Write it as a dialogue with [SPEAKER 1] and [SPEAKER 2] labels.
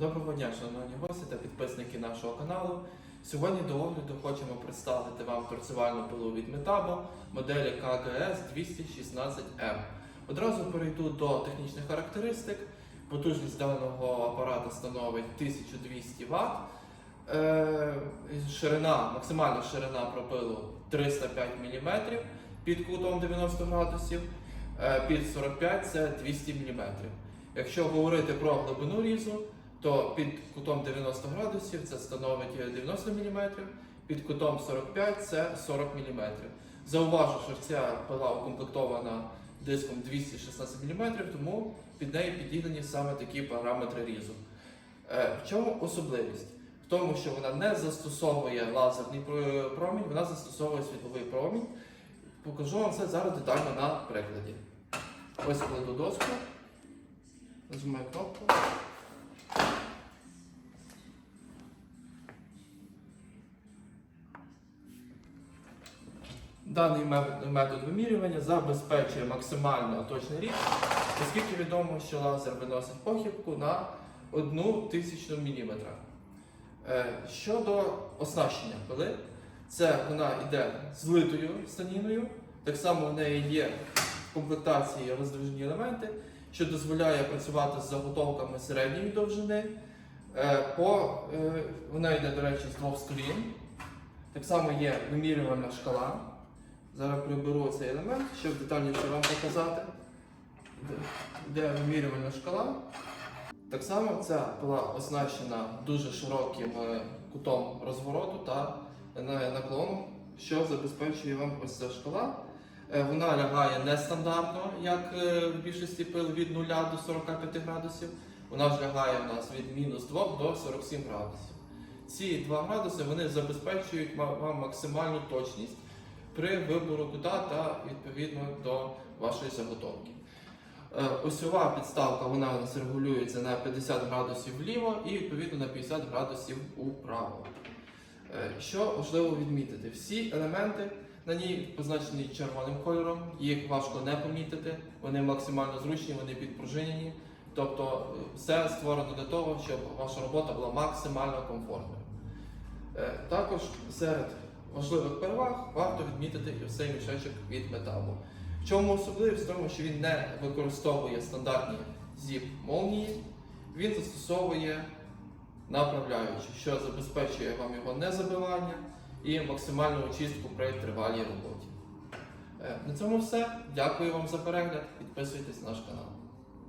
[SPEAKER 1] Доброго дня, шановні гості та підписники нашого каналу. Сьогодні до огляду хочемо представити вам торцювальну пилу від Metabo моделі КГС 216M. Одразу перейду до технічних характеристик. Потужність даного апарата становить 1200 Вт. Е, Ширина, максимальна ширина пропилу 305 мм під кутом 90 градусів, е, під 45 це 200 мм. Якщо говорити про глибину різу, то під кутом 90 градусів це становить 90 мм, під кутом 45 це 40 мм. Зауважу, що ця пила укомплектована диском 216 мм, тому під неї підігнані саме такі параметри різу. Е, В чому особливість? В тому, що вона не застосовує лазерний промінь, вона застосовує світловий промінь. Покажу вам це зараз детально на прикладі. Ось кладу доску, нажимаю кнопку. Даний метод вимірювання забезпечує максимально точний рік, оскільки відомо, що лазер виносить похибку на 1 тисячну міліметра. Е, Щодо оснащення пили, це вона йде з литою станіною, так само в неї є в комплектації роздвижні елементи, що дозволяє працювати з заготовками середньої довжини. Е, По, е, вона йде, до речі, з двох сторін. Так само є вимірювальна шкала. Зараз приберу цей елемент, щоб детальніше вам показати. Де- вимірювальна шкала. Так само ця пила оснащена дуже широким е, кутом розвороту та на- наклону, що забезпечує вам ось ця шкала. Е, Вона лягає нестандартно, як е, в більшості пил від 0 до 45 градусів. Вона ж лягає у нас від мінус 2 до 47 градусів. Ці 2 градуси вони забезпечують вам максимальну точність при вибору кута та відповідно до вашої заготовки. Е, Осьова підставка вона у нас регулюється на 50 градусів вліво і відповідно на 50 градусів управо. Е, Що важливо відмітити, всі елементи на ній позначені червоним кольором, їх важко не помітити, вони максимально зручні, вони підпружинені. Тобто е, все створено для того, щоб ваша робота була максимально комфортною. Також серед важливих переваг варто відмітити і цей мішечок від металу. В чому особливість? В тому, що він не використовує стандартні зіп молнії, він застосовує направляючі, що забезпечує вам його незабивання і максимальну очистку при тривалій роботі. Е, На цьому все. Дякую вам за перегляд. Підписуйтесь на наш канал.